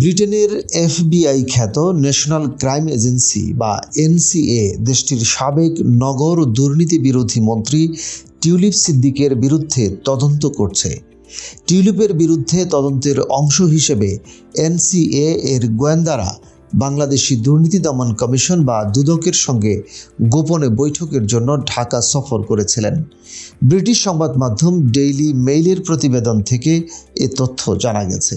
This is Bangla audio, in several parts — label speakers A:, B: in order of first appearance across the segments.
A: ব্রিটেনের এফবিআই খ্যাত ন্যাশনাল ক্রাইম এজেন্সি বা এনসিএ দেশটির সাবেক নগর দুর্নীতি বিরোধী মন্ত্রী টিউলিপ সিদ্দিকের বিরুদ্ধে তদন্ত করছে টিউলিপের বিরুদ্ধে তদন্তের অংশ হিসেবে এনসিএ এর গোয়েন্দারা বাংলাদেশি দুর্নীতি দমন কমিশন বা দুদকের সঙ্গে গোপনে বৈঠকের জন্য ঢাকা সফর করেছিলেন ব্রিটিশ সংবাদ মাধ্যম ডেইলি মেইলের প্রতিবেদন থেকে এ তথ্য জানা গেছে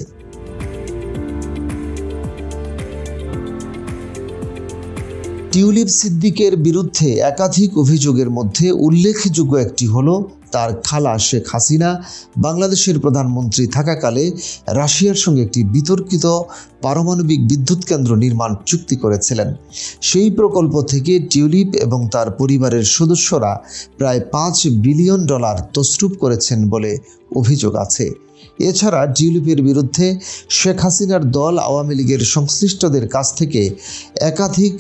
A: টিউলিপ সিদ্দিকের বিরুদ্ধে একাধিক অভিযোগের মধ্যে উল্লেখযোগ্য একটি হল তার খালা শেখ হাসিনা বাংলাদেশের প্রধানমন্ত্রী থাকাকালে রাশিয়ার সঙ্গে একটি বিতর্কিত পারমাণবিক বিদ্যুৎ কেন্দ্র নির্মাণ চুক্তি করেছিলেন সেই প্রকল্প থেকে টিউলিপ এবং তার পরিবারের সদস্যরা প্রায় পাঁচ বিলিয়ন ডলার তসরুপ করেছেন বলে অভিযোগ আছে এছাড়া জিউলিপের বিরুদ্ধে শেখ হাসিনার দল আওয়ামী লীগের সংশ্লিষ্টদের কাছ থেকে একাধিক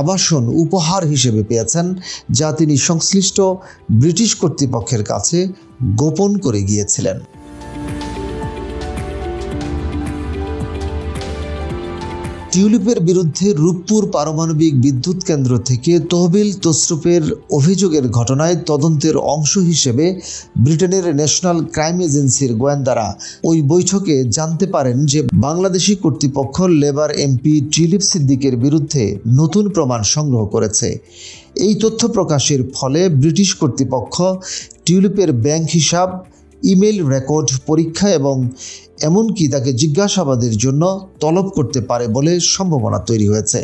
A: আবাসন উপহার হিসেবে পেয়েছেন যা তিনি সংশ্লিষ্ট ব্রিটিশ কর্তৃপক্ষের কাছে গোপন করে গিয়েছিলেন টিউলিপের বিরুদ্ধে রূপপুর পারমাণবিক বিদ্যুৎ কেন্দ্র থেকে তহবিল তসরুপের অভিযোগের ঘটনায় তদন্তের অংশ হিসেবে ব্রিটেনের ন্যাশনাল ক্রাইম এজেন্সির গোয়েন্দারা ওই বৈঠকে জানতে পারেন যে বাংলাদেশি কর্তৃপক্ষ লেবার এমপি টিউলিপ সিদ্দিকের বিরুদ্ধে নতুন প্রমাণ সংগ্রহ করেছে এই তথ্য প্রকাশের ফলে ব্রিটিশ কর্তৃপক্ষ টিউলিপের ব্যাংক হিসাব ইমেল রেকর্ড পরীক্ষা এবং এমনকি তাকে জিজ্ঞাসাবাদের জন্য তলব করতে পারে বলে সম্ভাবনা তৈরি হয়েছে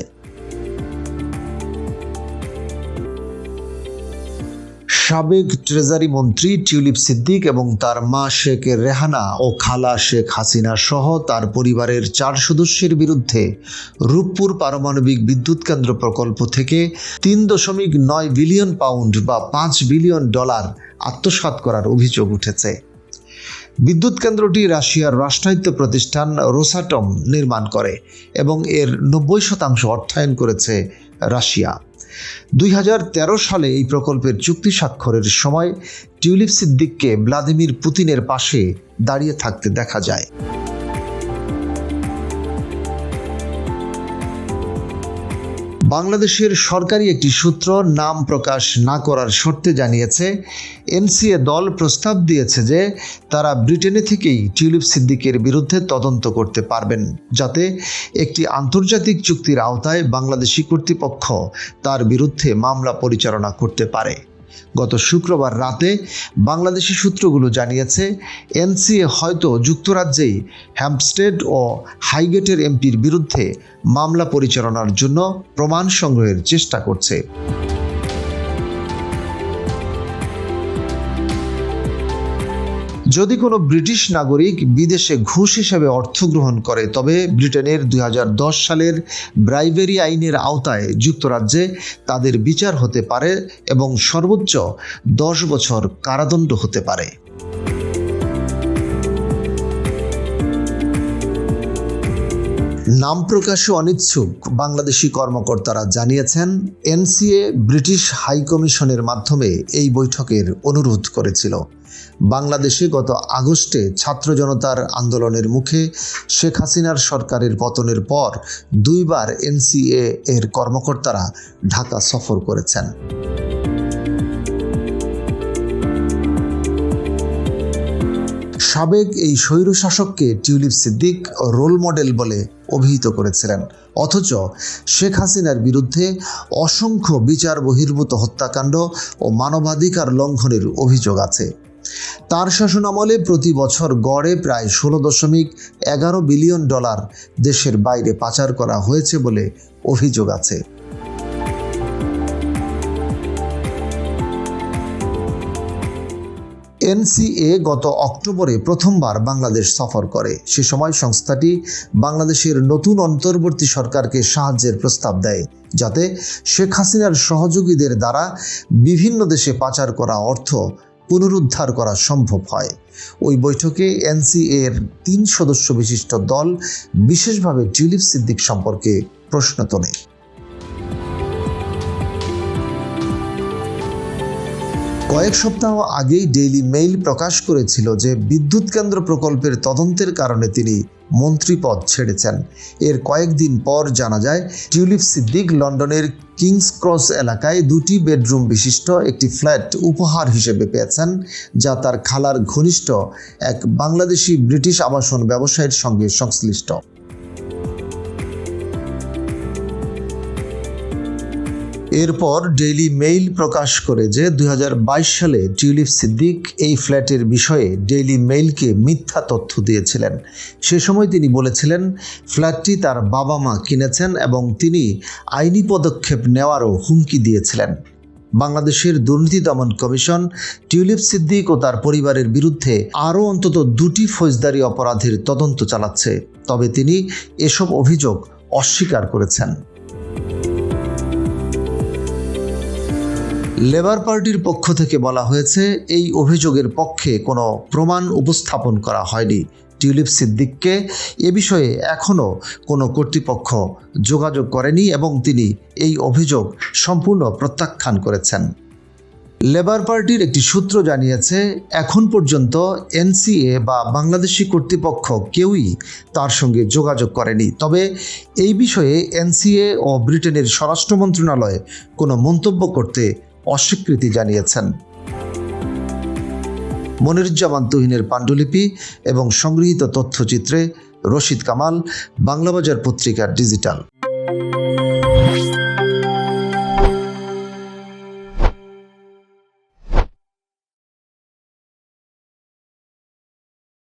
A: সাবেক ট্রেজারি মন্ত্রী টিউলিপ সিদ্দিক এবং তার মা শেখ রেহানা ও খালা শেখ হাসিনা সহ তার পরিবারের চার সদস্যের বিরুদ্ধে রূপপুর পারমাণবিক বিদ্যুৎ কেন্দ্র প্রকল্প থেকে তিন দশমিক নয় বিলিয়ন পাউন্ড বা পাঁচ বিলিয়ন ডলার আত্মসাত করার অভিযোগ উঠেছে বিদ্যুৎ কেন্দ্রটি রাশিয়ার রাষ্ট্রায়ত্ত প্রতিষ্ঠান রোসাটম নির্মাণ করে এবং এর নব্বই শতাংশ অর্থায়ন করেছে রাশিয়া দুই সালে এই প্রকল্পের চুক্তি স্বাক্ষরের সময় টিউলিপ সিদ্দিককে ভ্লাদিমির পুতিনের পাশে দাঁড়িয়ে থাকতে দেখা যায় বাংলাদেশের সরকারি একটি সূত্র নাম প্রকাশ না করার শর্তে জানিয়েছে এনসিএ দল প্রস্তাব দিয়েছে যে তারা ব্রিটেনে থেকেই টিউলিপ সিদ্দিকের বিরুদ্ধে তদন্ত করতে পারবেন যাতে একটি আন্তর্জাতিক চুক্তির আওতায় বাংলাদেশি কর্তৃপক্ষ তার বিরুদ্ধে মামলা পরিচালনা করতে পারে গত শুক্রবার রাতে বাংলাদেশি সূত্রগুলো জানিয়েছে এনসিএ হয়তো যুক্তরাজ্যেই হ্যাম্পস্টেড ও হাইগেটের এমপির বিরুদ্ধে মামলা পরিচালনার জন্য প্রমাণ সংগ্রহের চেষ্টা করছে যদি কোনো ব্রিটিশ নাগরিক বিদেশে ঘুষ হিসেবে অর্থ গ্রহণ করে তবে ব্রিটেনের দুই সালের ব্রাইবেরি আইনের আওতায় যুক্তরাজ্যে তাদের বিচার হতে পারে এবং সর্বোচ্চ দশ বছর কারাদণ্ড হতে পারে নাম প্রকাশে অনিচ্ছুক বাংলাদেশি কর্মকর্তারা জানিয়েছেন এনসিএ ব্রিটিশ হাইকমিশনের মাধ্যমে এই বৈঠকের অনুরোধ করেছিল বাংলাদেশে গত আগস্টে ছাত্র জনতার আন্দোলনের মুখে শেখ হাসিনার সরকারের পতনের পর দুইবার এনসিএ এর কর্মকর্তারা ঢাকা সফর করেছেন সাবেক এই স্বৈরশাসককে টিউলিপ সিদ্দিক রোল মডেল বলে অভিহিত করেছিলেন অথচ শেখ হাসিনার বিরুদ্ধে অসংখ্য বিচার বহির্ভূত হত্যাকাণ্ড ও মানবাধিকার লঙ্ঘনের অভিযোগ আছে তার শাসনামলে প্রতি বছর গড়ে প্রায় ষোলো দশমিক এগারো বিলিয়ন ডলার দেশের বাইরে পাচার করা হয়েছে বলে অভিযোগ আছে এনসিএ গত অক্টোবরে প্রথমবার বাংলাদেশ সফর করে সে সময় সংস্থাটি বাংলাদেশের নতুন অন্তর্বর্তী সরকারকে সাহায্যের প্রস্তাব দেয় যাতে শেখ হাসিনার সহযোগীদের দ্বারা বিভিন্ন দেশে পাচার করা অর্থ পুনরুদ্ধার করা সম্ভব হয় ওই বৈঠকে এনসিএর তিন সদস্য বিশিষ্ট দল বিশেষভাবে টিউলিপ সিদ্দিক সম্পর্কে প্রশ্ন তোলে কয়েক সপ্তাহ আগেই ডেইলি মেইল প্রকাশ করেছিল যে বিদ্যুৎ কেন্দ্র প্রকল্পের তদন্তের কারণে তিনি মন্ত্রী পদ ছেড়েছেন এর কয়েকদিন পর জানা যায় টিউলিপ সিদ্দিক লন্ডনের কিংস ক্রস এলাকায় দুটি বেডরুম বিশিষ্ট একটি ফ্ল্যাট উপহার হিসেবে পেয়েছেন যা তার খালার ঘনিষ্ঠ এক বাংলাদেশি ব্রিটিশ আবাসন ব্যবসায়ীর সঙ্গে সংশ্লিষ্ট এরপর ডেইলি মেইল প্রকাশ করে যে দুই সালে টিউলিপ সিদ্দিক এই ফ্ল্যাটের বিষয়ে ডেইলি মেইলকে মিথ্যা তথ্য দিয়েছিলেন সে সময় তিনি বলেছিলেন ফ্ল্যাটটি তার বাবা মা কিনেছেন এবং তিনি আইনি পদক্ষেপ নেওয়ারও হুমকি দিয়েছিলেন বাংলাদেশের দুর্নীতি দমন কমিশন টিউলিপ সিদ্দিক ও তার পরিবারের বিরুদ্ধে আরও অন্তত দুটি ফৌজদারি অপরাধের তদন্ত চালাচ্ছে তবে তিনি এসব অভিযোগ অস্বীকার করেছেন লেবার পার্টির পক্ষ থেকে বলা হয়েছে এই অভিযোগের পক্ষে কোনো প্রমাণ উপস্থাপন করা হয়নি টিউলিপ সিদ্দিককে এ বিষয়ে এখনও কোনো কর্তৃপক্ষ যোগাযোগ করেনি এবং তিনি এই অভিযোগ সম্পূর্ণ প্রত্যাখ্যান করেছেন লেবার পার্টির একটি সূত্র জানিয়েছে এখন পর্যন্ত এনসিএ বা বাংলাদেশি কর্তৃপক্ষ কেউই তার সঙ্গে যোগাযোগ করেনি তবে এই বিষয়ে এনসিএ ও ব্রিটেনের স্বরাষ্ট্র মন্ত্রণালয় কোনো মন্তব্য করতে অস্বীকৃতি জানিয়েছেন মনিরুজ্জামান তুহিনের পাণ্ডুলিপি এবং সংগৃহীত তথ্যচিত্রে রশিদ কামাল বাংলাবাজার পত্রিকার ডিজিটাল